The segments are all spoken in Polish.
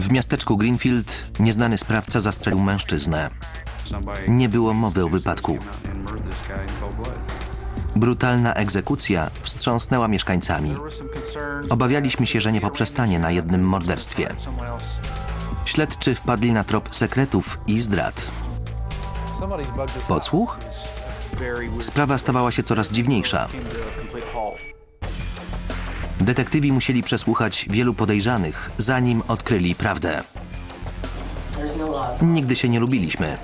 W miasteczku Greenfield nieznany sprawca zastrzelił mężczyznę. Nie było mowy o wypadku. Brutalna egzekucja wstrząsnęła mieszkańcami. Obawialiśmy się, że nie poprzestanie na jednym morderstwie. Śledczy wpadli na trop sekretów i zdrad. Podsłuch? Sprawa stawała się coraz dziwniejsza. Detektywi musieli przesłuchać wielu podejrzanych, zanim odkryli prawdę. Nigdy się nie lubiliśmy.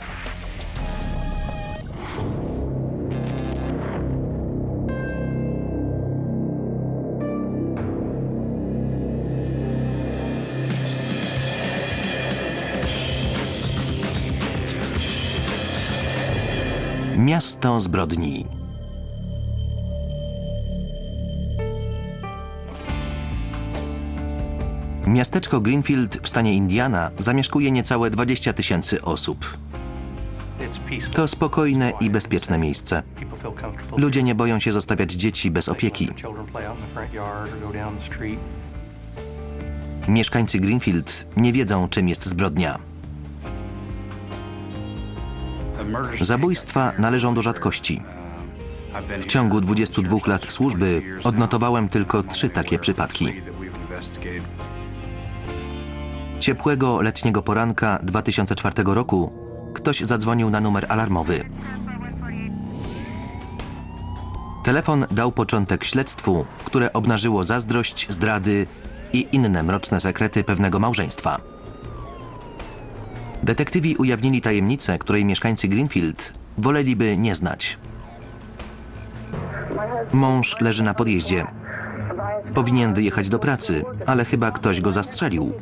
Miasto zbrodni. Miasteczko Greenfield w stanie Indiana zamieszkuje niecałe 20 tysięcy osób. To spokojne i bezpieczne miejsce. Ludzie nie boją się zostawiać dzieci bez opieki. Mieszkańcy Greenfield nie wiedzą, czym jest zbrodnia. Zabójstwa należą do rzadkości. W ciągu 22 lat służby odnotowałem tylko trzy takie przypadki. Ciepłego letniego poranka 2004 roku ktoś zadzwonił na numer alarmowy. Telefon dał początek śledztwu, które obnażyło zazdrość, zdrady i inne mroczne sekrety pewnego małżeństwa. Detektywi ujawnili tajemnicę, której mieszkańcy Greenfield woleliby nie znać. Mąż leży na podjeździe. Powinien wyjechać do pracy, ale chyba ktoś go zastrzelił.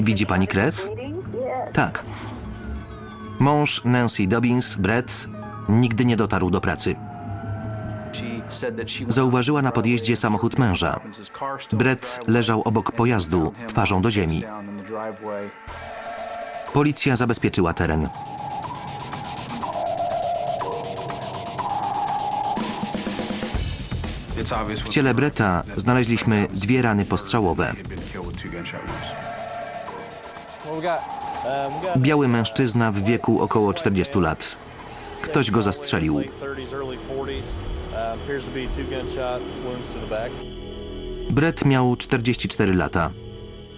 Widzi pani krew? Tak. Mąż Nancy Dobbins, Brett, nigdy nie dotarł do pracy. Zauważyła na podjeździe samochód męża. Brett leżał obok pojazdu, twarzą do ziemi. Policja zabezpieczyła teren. W ciele Bretta znaleźliśmy dwie rany postrzałowe. Biały mężczyzna w wieku około 40 lat. Ktoś go zastrzelił. Brett miał 44 lata.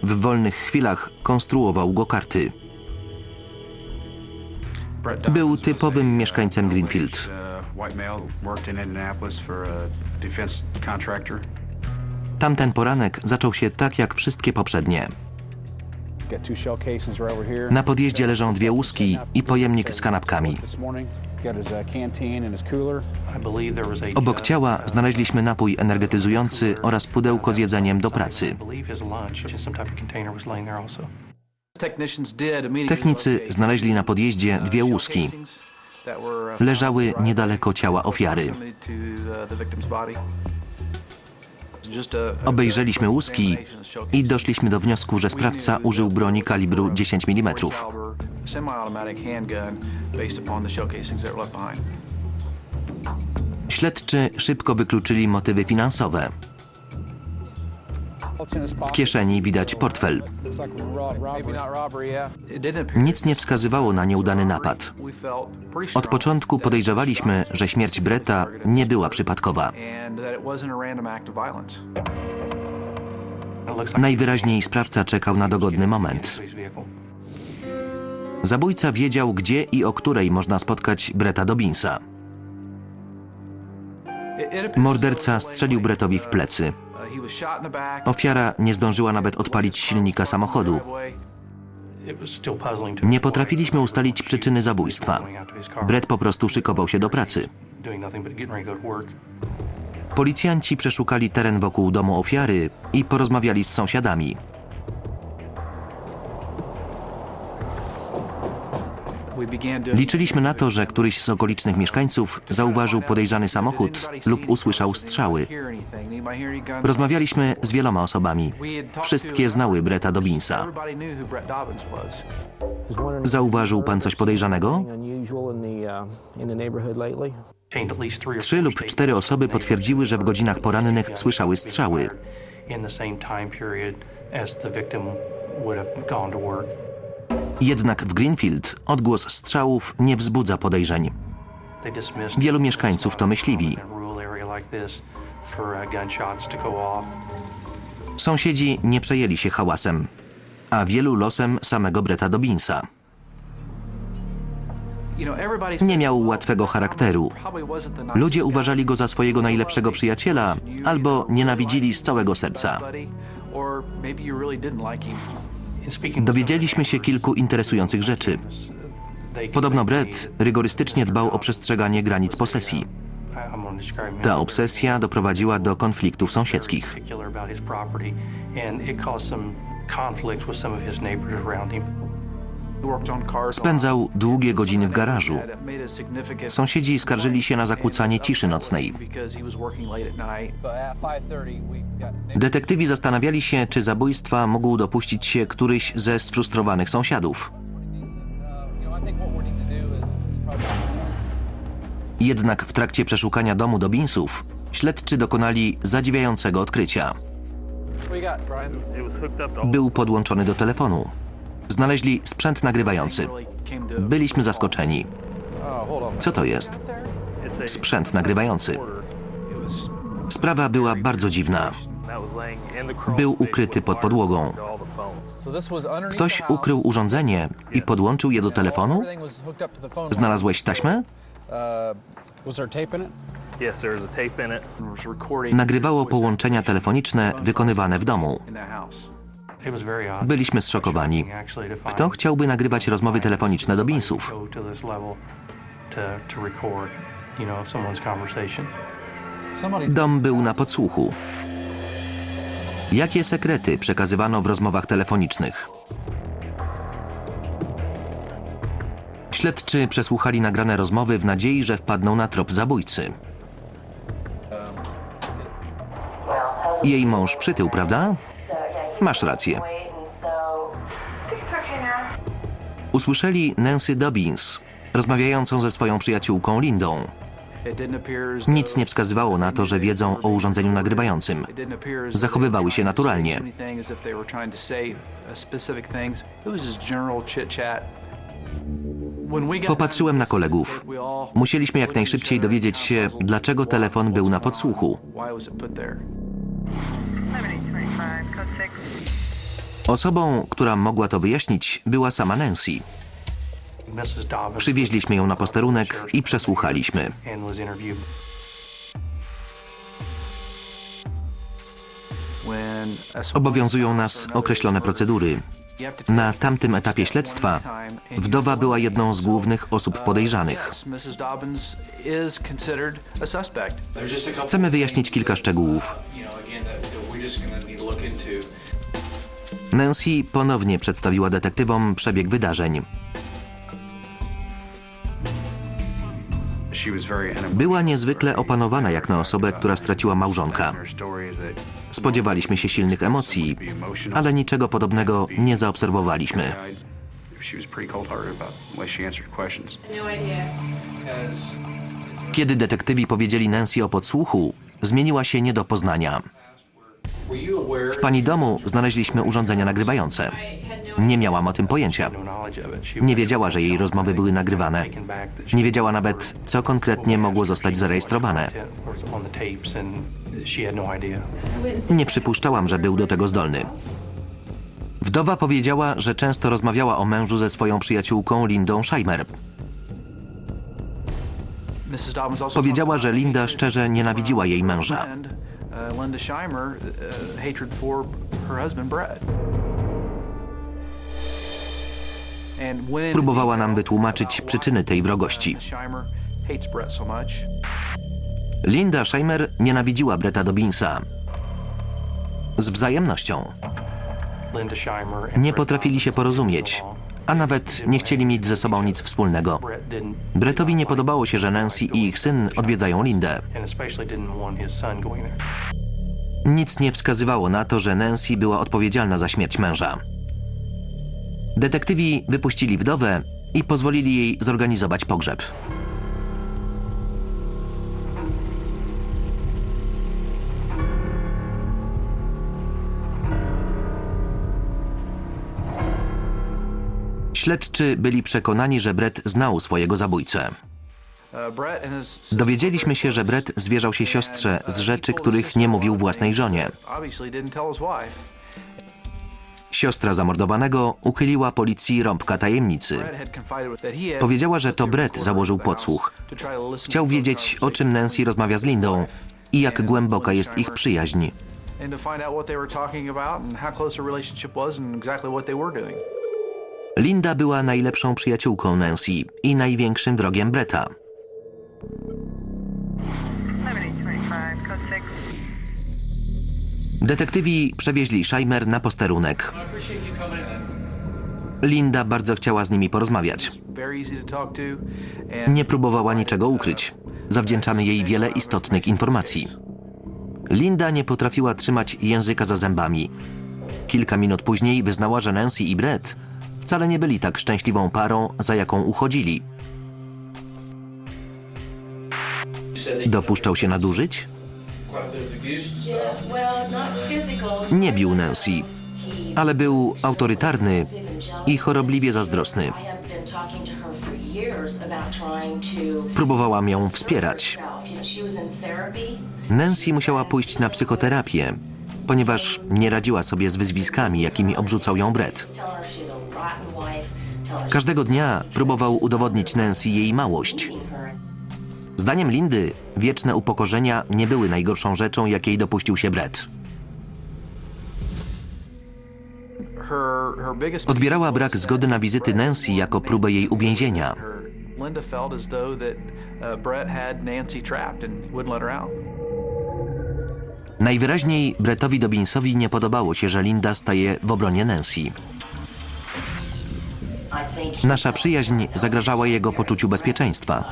W wolnych chwilach konstruował go karty. Był typowym mieszkańcem Greenfield. Tamten poranek zaczął się tak jak wszystkie poprzednie. Na podjeździe leżą dwie łuski i pojemnik z kanapkami. Obok ciała znaleźliśmy napój energetyzujący oraz pudełko z jedzeniem do pracy. Technicy znaleźli na podjeździe dwie łuski. Leżały niedaleko ciała ofiary. Obejrzeliśmy łuski i doszliśmy do wniosku, że sprawca użył broni kalibru 10 mm. Śledczy szybko wykluczyli motywy finansowe. W kieszeni widać portfel. Nic nie wskazywało na nieudany napad. Od początku podejrzewaliśmy, że śmierć Bretta nie była przypadkowa. Najwyraźniej sprawca czekał na dogodny moment. Zabójca wiedział, gdzie i o której można spotkać Bretta Dobbinsa. Morderca strzelił Brettowi w plecy. Ofiara nie zdążyła nawet odpalić silnika samochodu. Nie potrafiliśmy ustalić przyczyny zabójstwa. Brett po prostu szykował się do pracy. Policjanci przeszukali teren wokół domu ofiary i porozmawiali z sąsiadami. Liczyliśmy na to, że któryś z okolicznych mieszkańców zauważył podejrzany samochód lub usłyszał strzały. Rozmawialiśmy z wieloma osobami. Wszystkie znały Bretta Dobbinsa. Zauważył pan coś podejrzanego? Trzy lub cztery osoby potwierdziły, że w godzinach porannych słyszały strzały. would have gone to work. Jednak w Greenfield odgłos strzałów nie wzbudza podejrzeń. Wielu mieszkańców to myśliwi. Sąsiedzi nie przejęli się hałasem, a wielu losem samego Bretta Dobbinsa. Nie miał łatwego charakteru. Ludzie uważali go za swojego najlepszego przyjaciela albo nienawidzili z całego serca. Dowiedzieliśmy się kilku interesujących rzeczy. Podobno Brett rygorystycznie dbał o przestrzeganie granic posesji. Ta obsesja doprowadziła do konfliktów sąsiedzkich. Spędzał długie godziny w garażu. Sąsiedzi skarżyli się na zakłócanie ciszy nocnej. Detektywi zastanawiali się, czy zabójstwa mógł dopuścić się któryś ze sfrustrowanych sąsiadów. Jednak w trakcie przeszukania domu Dobinsów śledczy dokonali zadziwiającego odkrycia. Był podłączony do telefonu. Znaleźli sprzęt nagrywający. Byliśmy zaskoczeni. Co to jest? Sprzęt nagrywający. Sprawa była bardzo dziwna. Był ukryty pod podłogą. Ktoś ukrył urządzenie i podłączył je do telefonu? Znalazłeś taśmę? Nagrywało połączenia telefoniczne wykonywane w domu. Byliśmy zszokowani. Kto chciałby nagrywać rozmowy telefoniczne conversation. Somebody Dom był na podsłuchu. Jakie sekrety przekazywano w rozmowach telefonicznych? Śledczy przesłuchali nagrane rozmowy w nadziei, że wpadną na trop zabójcy. Jej mąż przytył, prawda? Masz rację. Usłyszeli Nancy Dobbins, rozmawiającą ze swoją przyjaciółką Lindą. Nic nie wskazywało na to, że wiedzą o urządzeniu nagrywającym. Zachowywały się naturalnie. Popatrzyłem na kolegów. Musieliśmy jak najszybciej dowiedzieć się, dlaczego telefon był na podsłuchu. Osobą, która mogła to wyjaśnić, była sama Nancy. Przywieźliśmy ją na posterunek i przesłuchaliśmy. Obowiązują nas określone procedury. Na tamtym etapie śledztwa wdowa była jedną z głównych osób podejrzanych. Chcemy wyjaśnić kilka szczegółów. Nancy ponownie przedstawiła detektywom przebieg wydarzeń. Była niezwykle opanowana jak na osobę, która straciła małżonka. Spodziewaliśmy się silnych emocji, ale niczego podobnego nie zaobserwowaliśmy. No. Kiedy detektywi powiedzieli Nancy o podsłuchu, zmieniła się nie do poznania. W pani domu znaleźliśmy urządzenia nagrywające. Nie miałam o tym pojęcia. Nie wiedziała, że jej rozmowy były nagrywane. Nie wiedziała nawet, co konkretnie mogło zostać zarejestrowane. Nie przypuszczałam, że był do tego zdolny. Wdowa powiedziała, że często rozmawiała o mężu ze swoją przyjaciółką Lindą Scheimer. Powiedziała, że Linda szczerze nienawidziła jej męża. Uh, Linda Scheimer uh, hatred for her husband Brett. And when in Próbowała nam wytłumaczyć about przyczyny tej wrogości. uh, Scheimer hates Brett so much. Linda Scheimer nienawidziła Bretta Dobbinsa. Z wzajemnością. Linda Scheimer and Nie potrafili się porozumieć, a nawet nie chcieli mieć ze sobą nic wspólnego. Brettowi nie podobało się, że Nancy i ich syn odwiedzają Lindę. Nic nie wskazywało na to, że Nancy była odpowiedzialna za śmierć męża. Detektywi wypuścili wdowę i pozwolili jej zorganizować pogrzeb. Śledczy byli przekonani, że Brett znał swojego zabójcę. Dowiedzieliśmy się, że Brett zwierzał się siostrze z rzeczy, których nie mówił własnej żonie. Siostra zamordowanego uchyliła policji rąbka tajemnicy. Powiedziała, że to the Brett założył the podsłuch. Chciał the wiedzieć, o czym Nancy rozmawia z Lindą i jak głęboka jest ich przyjaźń. and to find out what they were talking about and how close their relationship was and exactly what they were doing. Linda była najlepszą przyjaciółką Nancy i największym wrogiem Bretta. 7825, code 6. Detektywi przewieźli Scheimer na posterunek. Linda bardzo chciała z nimi porozmawiać. Nie próbowała niczego ukryć. Zawdzięczamy jej wiele istotnych informacji. Linda nie potrafiła trzymać języka za zębami. Kilka minut później wyznała, że Nancy i Brett wcale nie byli tak szczęśliwą parą, za jaką uchodzili. Dopuszczał się nadużyć? Nie bił Nancy, ale był autorytarny i chorobliwie zazdrosny. Próbowałam ją wspierać. Nancy musiała pójść na psychoterapię, ponieważ nie radziła sobie z wyzwiskami, jakimi obrzucał ją Brett. Każdego dnia próbował udowodnić Nancy jej małość. Zdaniem Lindy, wieczne upokorzenia nie były najgorszą rzeczą, jakiej dopuścił się Brett. Odbierała brak zgody na wizyty Nancy jako próbę jej uwięzienia. Her- Linda felt as though that uh, Brett had Nancy trapped and wouldn't let her out. Najwyraźniej Brettowi Dobbinsowi nie podobało się, że Linda staje w obronie Nancy. Nasza przyjaźń zagrażała jego poczuciu bezpieczeństwa.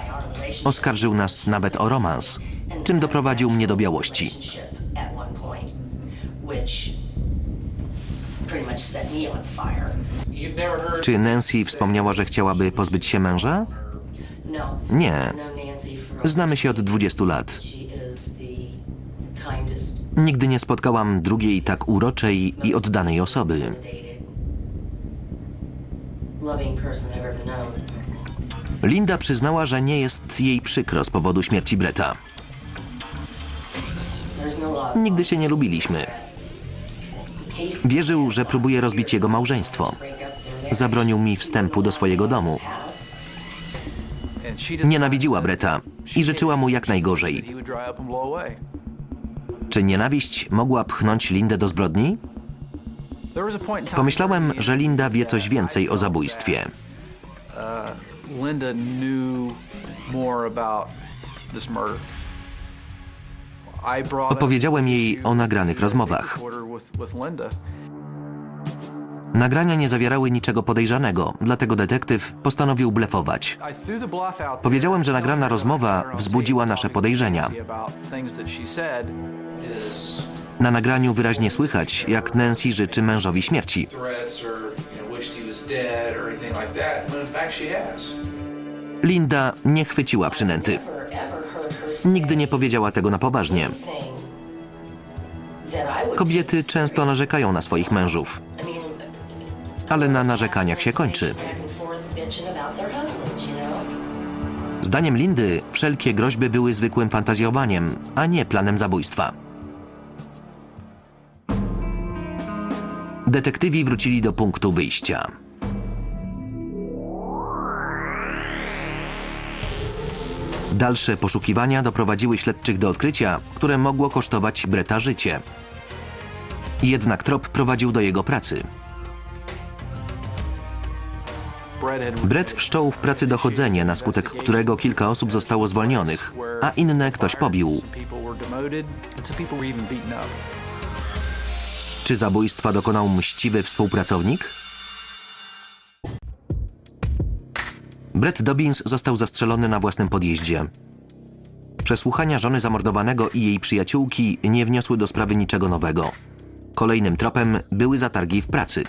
Oskarżył nas nawet o romans, czym doprowadził mnie do białości. Czy Nancy wspomniała, że chciałaby pozbyć się męża? Nie. Znamy się od 20 lat. Nigdy nie spotkałam drugiej tak uroczej i oddanej osoby. Linda przyznała, że nie jest jej przykro z powodu śmierci Bretta. Nigdy się nie lubiliśmy. Wierzył, że próbuje rozbić jego małżeństwo. Zabronił mi wstępu do swojego domu. Nienawidziła Bretta i życzyła mu jak najgorzej. Czy nienawiść mogła pchnąć Lindę do zbrodni? Pomyślałem, że Linda wie coś więcej o zabójstwie. Linda knew more about this murder. I brought up Opowiedziałem jej o nagranych rozmowach. recorder with, with Linda. Nagrania nie zawierały niczego podejrzanego, dlatego detektyw postanowił blefować. I threw the bluff out there, Powiedziałem, że nagrana rozmowa wzbudziła nasze podejrzenia. Na nagraniu wyraźnie słychać, jak Nancy życzy mężowi śmierci. Linda nie chwyciła przynęty. Nigdy nie powiedziała tego na poważnie. Kobiety często narzekają na swoich mężów, ale na narzekaniach się kończy. Zdaniem Lindy, wszelkie groźby były zwykłym fantazjowaniem, a nie planem zabójstwa. Detektywi wrócili do punktu wyjścia. Dalsze poszukiwania doprowadziły śledczych do odkrycia, które mogło kosztować Breta życie. Jednak trop prowadził do jego pracy. Brett wszczął w pracy dochodzenie, na skutek którego kilka osób zostało zwolnionych, a inne ktoś pobił. Czy zabójstwa dokonał mściwy współpracownik? Brett Dobbins został zastrzelony na własnym podjeździe. Przesłuchania żony zamordowanego i jej przyjaciółki nie wniosły do sprawy niczego nowego. Kolejnym tropem były zatargi w pracy.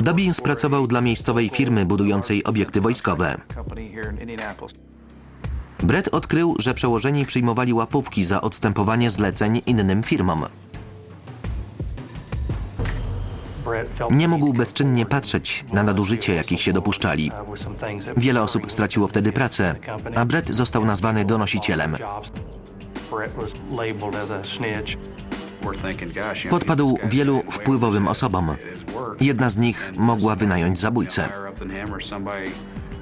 Dobbins pracował dla miejscowej firmy budującej obiekty wojskowe. Brett odkrył, że przełożeni przyjmowali łapówki za odstępowanie zleceń innym firmom. Nie mógł bezczynnie patrzeć na nadużycie, jakich się dopuszczali. Wiele osób straciło wtedy pracę, a Brett został nazwany donosicielem. Podpadł wielu wpływowym osobom. Jedna z nich mogła wynająć zabójcę.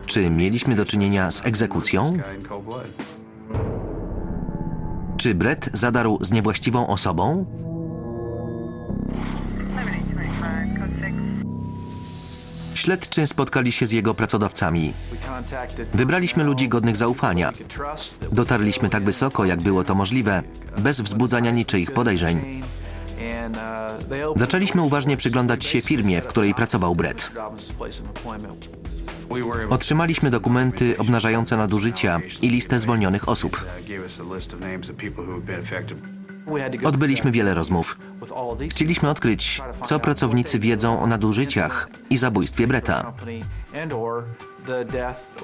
Czy mieliśmy do czynienia z egzekucją? Czy Brett zadarł z niewłaściwą osobą? Śledczy spotkali się z jego pracodawcami. Wybraliśmy ludzi godnych zaufania. Dotarliśmy tak wysoko, jak było to możliwe, bez wzbudzania niczyich podejrzeń. Zaczęliśmy uważnie przyglądać się firmie, w której pracował Brett. Otrzymaliśmy dokumenty obnażające nadużycia i listę zwolnionych osób. Odbyliśmy wiele rozmów. Chcieliśmy odkryć, co pracownicy wiedzą o nadużyciach i zabójstwie the uh.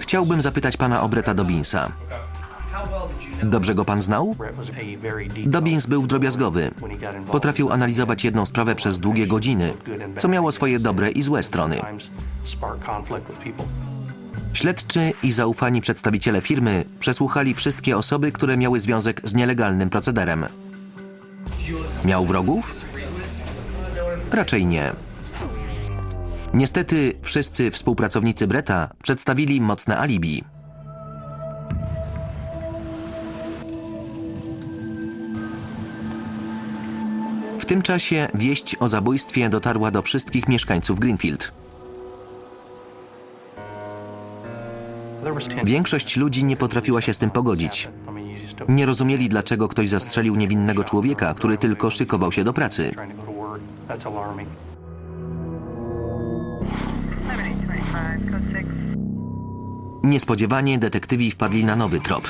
Chciałbym zapytać pana o you know? Dobrze go pan znał? Dobbins był drobiazgowy. Potrafił analizować jedną sprawę przez długie godziny, co miało swoje dobre i złe strony. Śledczy i zaufani przedstawiciele firmy przesłuchali wszystkie osoby, które miały związek z nielegalnym procederem. Miał wrogów? Raczej nie. Niestety wszyscy współpracownicy Bretta przedstawili mocne alibi. W tym czasie wieść o zabójstwie dotarła do wszystkich mieszkańców Greenfield. Większość ludzi nie potrafiła się z tym pogodzić. Nie rozumieli, dlaczego ktoś zastrzelił niewinnego człowieka, który tylko szykował się do pracy. trying to go to work. That's alarming. 7825, code 6. Niespodziewanie detektywi wpadli na nowy trop.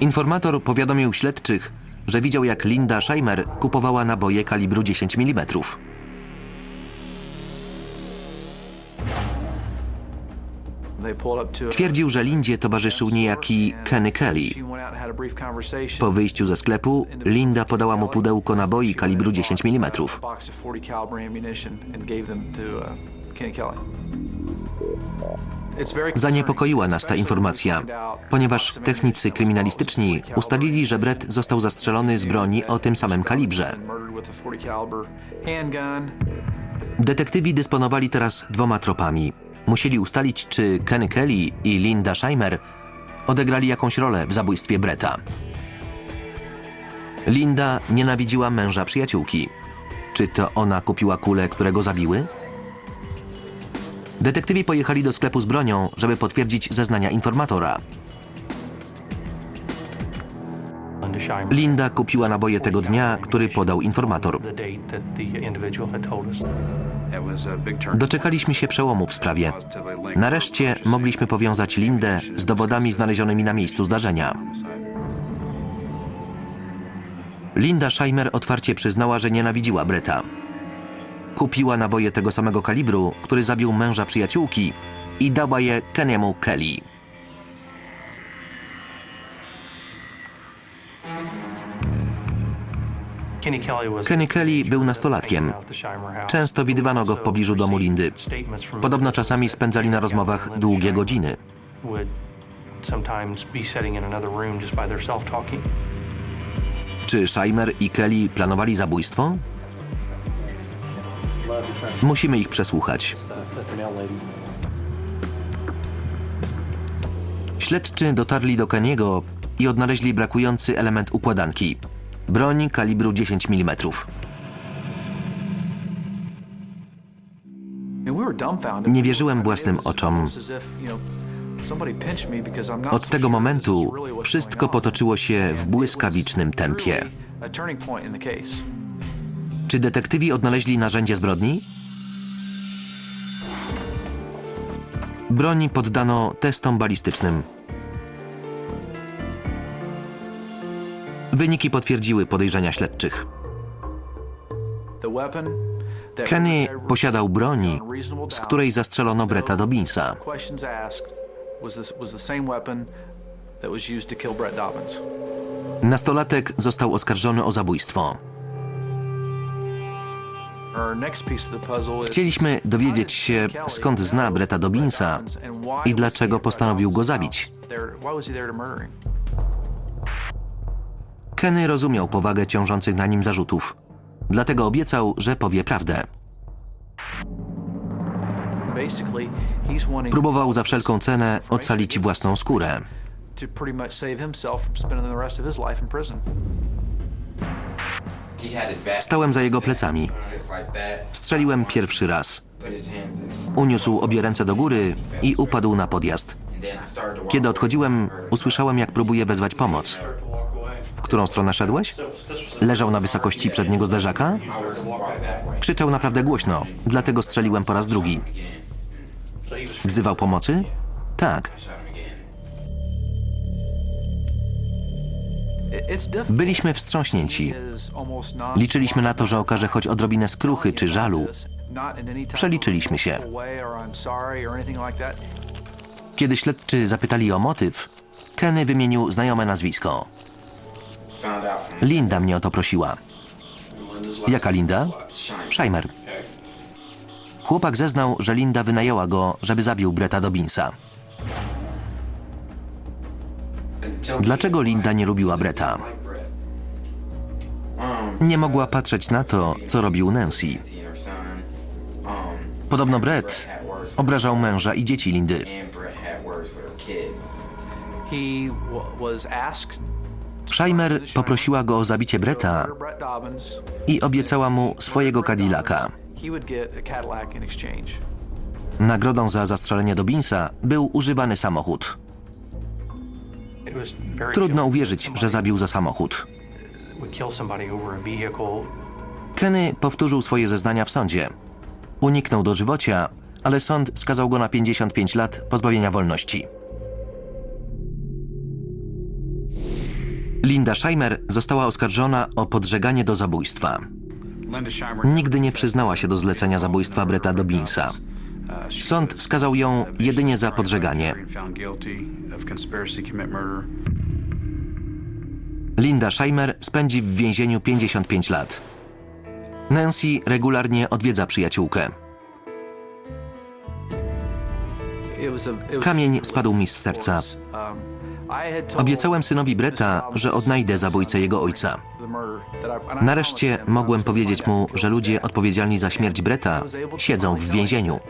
Informator powiadomił śledczych, że widział jak Linda Scheimer kupowała naboje kalibru 10 mm. Twierdził, że Lindzie towarzyszył niejaki Kenny Kelly. Po wyjściu ze sklepu Linda podała mu pudełko naboi kalibru 10 mm. A box of 40 caliber ammunition and gave them to uh, Zaniepokoiła nas ta informacja, ponieważ technicy kryminalistyczni was 40 ustalili, że Brett został zastrzelony z broni o tym samym kalibrze. and murdered with a 40 caliber handgun. Detektywi dysponowali teraz dwoma tropami. Musieli ustalić, czy Kenny Kelly i Linda Scheimer odegrali jakąś rolę w zabójstwie Bretta. Linda nienawidziła męża przyjaciółki. Czy to ona kupiła kule, które go zabiły? Detektywi pojechali do sklepu z bronią, żeby potwierdzić zeznania informatora. Linda kupiła naboje tego dnia, który podał informator. Doczekaliśmy się przełomu w sprawie. Nareszcie mogliśmy powiązać Lindę z dowodami znalezionymi na miejscu zdarzenia. Linda Scheimer otwarcie przyznała, że nienawidziła Bretta. Kupiła naboje tego samego kalibru, który zabił męża przyjaciółki i dała je Keniemu Kelly. Kenny Kelly był nastolatkiem. Często widywano go w pobliżu domu Lindy. Podobno czasami spędzali na rozmowach długie godziny. Czy Scheimer i Kelly planowali zabójstwo? Musimy ich przesłuchać. Śledczy dotarli do Keniego i odnaleźli brakujący element układanki. Broń kalibru 10 mm. Nie wierzyłem własnym oczom. Od tego momentu wszystko potoczyło się w błyskawicznym tempie. Czy detektywi odnaleźli narzędzie zbrodni? Broń poddano testom balistycznym. Wyniki potwierdziły podejrzenia śledczych. Kenny posiadał reasonable z której zastrzelono Bretta Dobbinsa. Nastolatek został oskarżony o zabójstwo. Chcieliśmy dowiedzieć się, skąd zna Bretta Dobbinsa i dlaczego postanowił go zabić. Kenny rozumiał powagę ciążących na nim zarzutów. Dlatego obiecał, że powie prawdę. Próbował za wszelką cenę ocalić własną skórę. Stałem za jego plecami. Strzeliłem pierwszy raz. Uniósł obie ręce do góry i upadł na podjazd. Kiedy odchodziłem, usłyszałem, jak próbuje wezwać pomoc. W którą stronę szedłeś? Leżał na wysokości przedniego zderzaka? Krzyczał naprawdę głośno, dlatego strzeliłem po raz drugi. Wzywał pomocy? Tak. Byliśmy wstrząśnięci. Liczyliśmy na to, że okaże choć odrobinę skruchy czy żalu. Przeliczyliśmy się. Kiedy śledczy zapytali o motyw, Kenny wymienił znajome nazwisko. Linda mnie o to prosiła. Jaka Linda? Scheimer. Chłopak zeznał, że Linda wynajęła go, żeby zabił Bretta Dobbinsa. Dlaczego Linda nie lubiła Bretta? Nie mogła patrzeć na to, co robił Nancy. Podobno Brett obrażał męża i dzieci Lindy. Scheimer poprosiła go o zabicie Bretta i obiecała mu swojego Cadillaca. Nagrodą za zastrzelenie Dobbinsa był używany samochód. Trudno uwierzyć, że zabił za samochód. Kenny powtórzył swoje zeznania w sądzie. Uniknął dożywocia, ale sąd skazał go na 55 lat pozbawienia wolności. Linda Scheimer została oskarżona o podżeganie do zabójstwa. Nigdy nie przyznała się do zlecenia zabójstwa Bretta Dobbinsa. Sąd skazał ją jedynie za podżeganie. Linda Scheimer spędzi w więzieniu 55 lat. Nancy regularnie odwiedza przyjaciółkę. Kamień spadł mi z serca. Obiecałem synowi Bretta, że odnajdę zabójcę jego ojca. Nareszcie mogłem powiedzieć mu, że ludzie odpowiedzialni za śmierć Bretta siedzą w więzieniu.